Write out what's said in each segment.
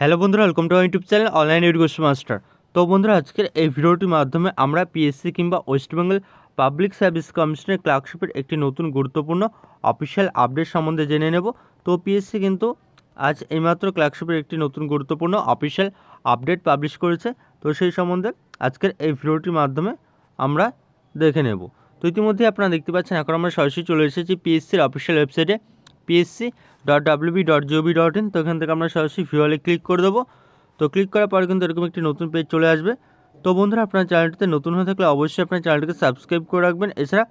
Hello বন্ধুরা welcome to YouTube channel online education master তো বন্ধুরা, আজকের এই ভিডিওটির মাধ্যমে আমরা পিএসসি কিংবা ওয়েস্ট বেঙ্গল পাবলিক সার্ভিস কমিশনের ক্লার্কশিপের একটি নতুন গুরুত্বপূর্ণ অফিসিয়াল আপডেট সম্বন্ধে জেনে নেব। তো পিএসসি কিন্তু আজ এইমাত্র ক্লার্কশিপের একটি নতুন গুরুত্বপূর্ণ অফিসিয়াল আপডেট পাবলিশ করেছে। তো সেই সম্বন্ধে আজকের এই ভিডিওটির মাধ্যমে আমরা দেখে নেব। তো ইতিমধ্যে আপনারা দেখতে পাচ্ছেন, এখন আমরা সরাসরি চলে এসেছি পিএসসির অফিসিয়াল ওয়েবসাইটে PSC dot WB dot GOV dot in তো এখান থেকে আমরা সরাসরি ভিওয়ালে ক্লিক করে দেবো। তো ক্লিক করার পরে কিন্তু এরকম একটি নতুন পেজ চলে আসবে। তো বন্ধুরা, আপনার চ্যানেলটিতে নতুন হয়ে থাকলে অবশ্যই আপনার চ্যানেলটিকে সাবস্ক্রাইব করে রাখবেন। এছাড়া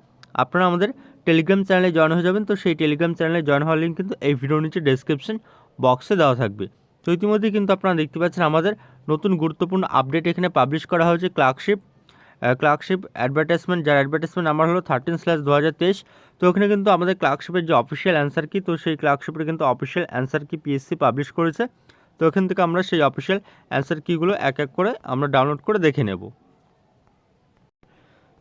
আপনারা আমাদের টেলিগ্রাম চ্যানেলে জয়েন হয়ে যাবেন। তো সেই টেলিগ্রাম চ্যানেলে জয়েন হওয়ার লিঙ্ক কিন্তু এই ভিডিওর নিচে ডেসক্রিপশন বক্সে দেওয়া থাকবে। তো ইতিমধ্যেই কিন্তু আপনারা দেখতে পাচ্ছেন আমাদের নতুন গুরুত্বপূর্ণ আপডেট এখানে পাবলিশ করা হয়েছে। ক্লার্কশিপ ক্লার্কশিপ অ্যাডভার্টাইজমেন্ট যার অ্যাডভার্টাইজমেন্ট নাম্বার হলো থার্টিন স্ল্যাশ দু হাজার তেইশ। তো ওখানে কিন্তু আমাদের ক্লার্কশিপের যে অফিসিয়াল অ্যান্সার কি তো সেই ক্লার্কশিপের কিন্তু official answer key PSC publish করেছে। তো ওখান থেকে আমরা সেই অফিসিয়াল অ্যান্সার কিগুলো এক এক করে আমরা ডাউনলোড করে দেখে নেব।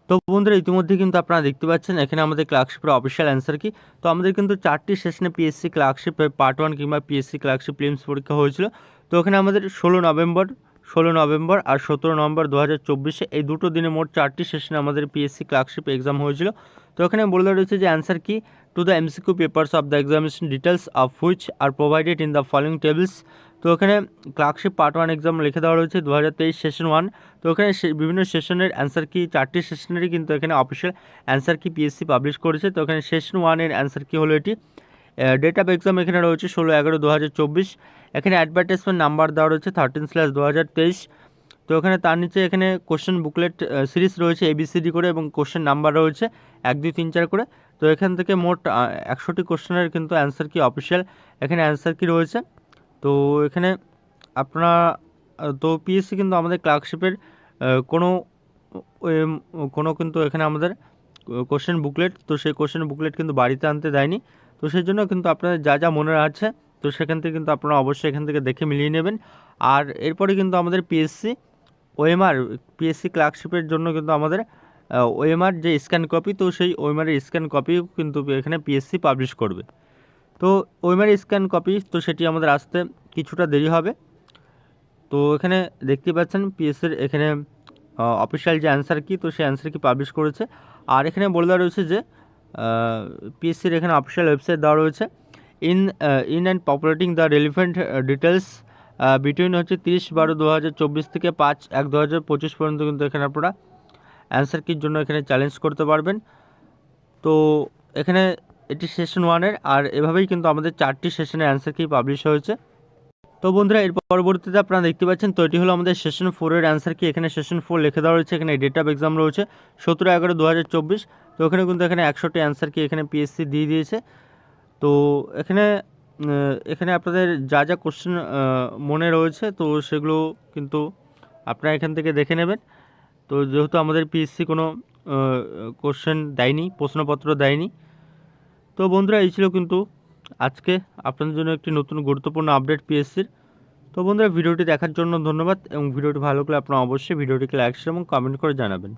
তো বন্ধুরা, ইতিমধ্যে কিন্তু আপনারা দেখতে পাচ্ছেন, এখানে আমাদের ক্লার্কশিপের অফিসিয়াল অ্যান্সার কি তো আমাদের কিন্তু চারটি সেশনে পিএসসি ক্লার্কশিপ পার্ট ওয়ান কিংবা পিএসসি ক্লার্কশিপ প্রিলিমস পরীক্ষা হয়েছিল। তো ওখানে আমাদের ষোলো নভেম্বর ষোলো নভেম্বর আর সতেরো নভেম্বর দু হাজার চব্বিশে এই দুটো দিনে মোট চারটি সেশনে আমাদের পিএসসি ক্লার্কশিপ এক্সাম হয়েছিল। তো এখানে বলে রয়েছে যে answer key? To the MCQ papers of the examination details of which are provided in the following tables তো এখানে ক্লার্কশিপ পার্ট ওয়ান এক্সাম লিখে দেওয়া রয়েছে দু হাজার তেইশ সেশন ওয়ান তো এখানে বিভিন্ন সেশনের অ্যান্সার কি? চারটি সেশনেরই কিন্তু এখানে official answer key PSC publish করেছে। তো এখানে সেশন ওয়ানের অ্যান্সার কি হলো এটি? ডেট অফ এক্সাম এখানে রয়েছে ষোলো এগারো দু হাজার চব্বিশ। এখানে অ্যাডভার্টাইজমেন্ট নাম্বার দেওয়া রয়েছে থার্টিন স্ল্যাশ দু হাজার তেইশ। তো এখানে তার নিচে এখানে কোশ্চেন বুকলেট সিরিজ রয়েছে এবিসিডি করে এবং কোশ্চেন নাম্বার রয়েছে এক, দুই, তিন, চার করে। তো এখান থেকে মোট একশোটি কোশ্চেনের কিন্তু অ্যান্সার কি অফিসিয়াল এখানে অ্যান্সার কি রয়েছে? তো এখানে আপনারা তো পিএসসি কিন্তু আমাদের ক্লার্কশিপের কোনো কোনো কিন্তু এখানে আমাদের কোশ্চেন বুকলেট তো সেই কোশ্চেন বুকলেট কিন্তু বাড়িতে আনতে দেয়নি। তো সেই জন্য কিন্তু আপনাদের যা যা মনে আছে, তো সেখান থেকে কিন্তু আপনারা অবশ্যই এখান থেকে দেখে মিলিয়ে নেবেন। আর এরপরে কিন্তু আমাদের পিএসসি ওএমআর পিএসসি ক্লার্কশিপের জন্য কিন্তু আমাদের ওএমআর যে স্ক্যান কপি তো সেই ওএমআরের স্ক্যান কপিও কিন্তু এখানে পিএসসি পাবলিশ করবে। তো ওএমআর স্ক্যান কপি তো সেটি আমাদের আসতে কিছুটা দেরি হবে। তো এখানে দেখতে পাচ্ছেন পিএসসির এখানে অফিসিয়াল যে অ্যান্সার কি তো সেই অ্যান্সার কি পাবলিশ করেছে। আর এখানে বলে দেওয়া রয়েছে যে পিএসসির এখানে অফিসিয়াল ওয়েবসাইট দেওয়া রয়েছে। In in and populating the relevant details between হচ্ছে তিরিশ বারো দু হাজার চব্বিশ থেকে পাঁচ এক দু হাজার পঁচিশ পর্যন্ত কিন্তু এখানে আপনারা অ্যান্সার কির জন্য এখানে চ্যালেঞ্জ করতে পারবেন। তো এখানে এটি সেশন ওয়ানের আর এভাবেই কিন্তু আমাদের চারটি সেশনের অ্যান্সার কি পাবলিশ হয়েছে। তো বন্ধুরা, এর পরবর্তীতে আপনারা দেখতে পাচ্ছেন, তো এটি হলো আমাদের সেশন ফোরের অ্যান্সার কি এখানে সেশন ফোর লিখে দেওয়া রয়েছে, এখানে ডেট অফ এক্সাম রয়েছে, সতেরো এগারো দু হাজার চব্বিশ। তো এখানে কিন্তু এখানে একশোটি অ্যান্সার কি এখানে পিএসসি দিয়ে দিয়েছে। তো এখানে এখানে আপনাদের যা যা কোশ্চেন মনে রয়েছে, তো সেগুলো কিন্তু আপনারা এখান থেকে দেখে নেবেন। তো যেহেতু আমাদের পিএসসি কোনো কোশ্চেন দেয়নি, প্রশ্নপত্র দেয়নি, তো বন্ধুরা এই ছিল কিন্তু আজকে আপনাদের জন্য একটি নতুন গুরুত্বপূর্ণ আপডেট পিএসসির তো বন্ধুরা, ভিডিওটি দেখার জন্য ধন্যবাদ এবং ভিডিওটি ভালো লাগলে আপনারা অবশ্যই ভিডিওটিকে লাইক শেয়ার এবং কমেন্ট করে জানাবেন।